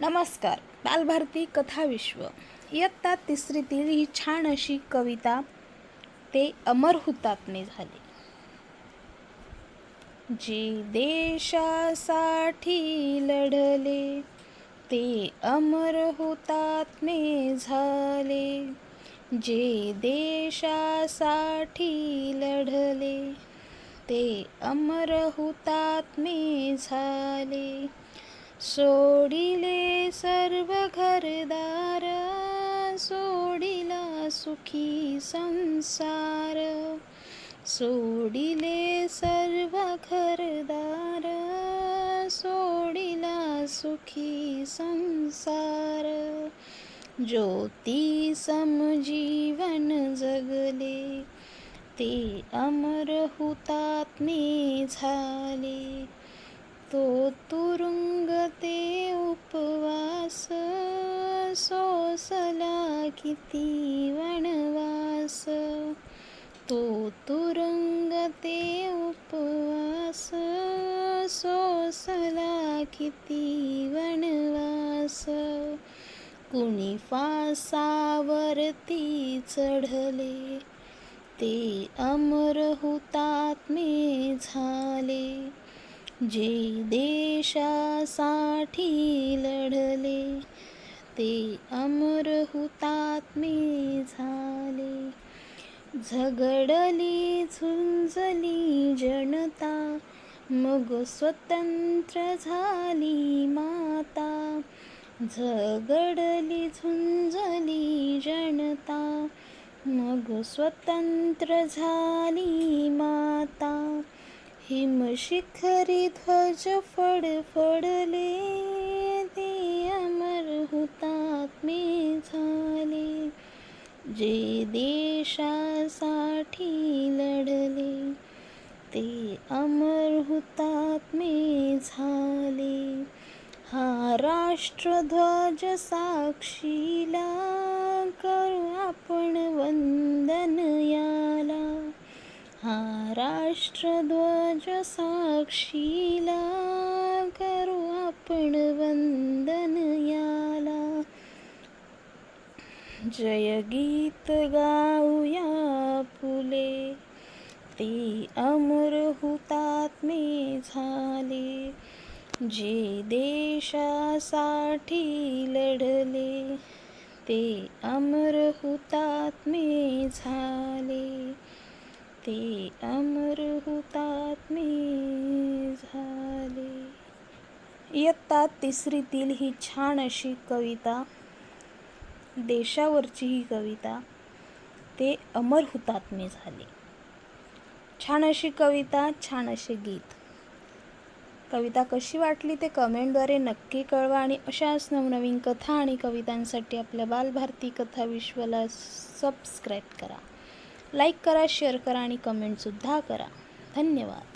नमस्कार बालभारती कथाविश्व इयत्ता तिसरीतील ही छान अशी कविता ते अमर हुतात्मे झाले. जे देशासाठी लढले ते अमर हुतात्मे झाले. जे देशासाठी लढले ते अमर हुतात्मे झाले. सोडिले सर्व घरदार सोडिला सुखी संसार. सोडिले सर्व घरदार सोडिला सुखी संसार. ज्योती समजीवन जगले ते अमर हुतात्मे झाले. सोसला किती वनवास? तो तुरुंग ते उपवास. सोसला किती वनवास? कुणी फासावरती चढले? ते अमर हुतात्मे झाले. जे देशासाठी झगडली झुंजली जनता. मग स्वतंत्र झाली माता. झगडली झुंजली जनता. मग स्वतंत्र झाली माता. हिमशिखरी ध्वज फडफडले ते अमर हुतात्मे झाले. जे देशासाठी लढले ते अमर हुतात्मे झाले. हा राष्ट्रध्वज साक्षीला करू आपण वंदन याला. हा राष्ट्रध्वज साक्षीला करू आपण वंदन जय गीत गाऊया फुले. ते अमर हुतात्मे झाले. जे देशासाठी लढले ते अमर हुतात्मे झाले. ते अमर हुतात्मे झाले. इयत्ता तिसरीतील ही छान अशी कविता देशावरची ही कविता ते अमर हुतात्मे झाले. छान अशी कविता छान असे गीत. कविता कशी वाटली ते कमेंटद्वारे नक्की कळवा आणि अशाच नवनवीन कथा आणि कवितांसाठी आपल्या बालभारती कथा विश्वला सबस्क्राईब करा. लाईक करा शेअर करा आणि कमेंटसुद्धा करा. धन्यवाद.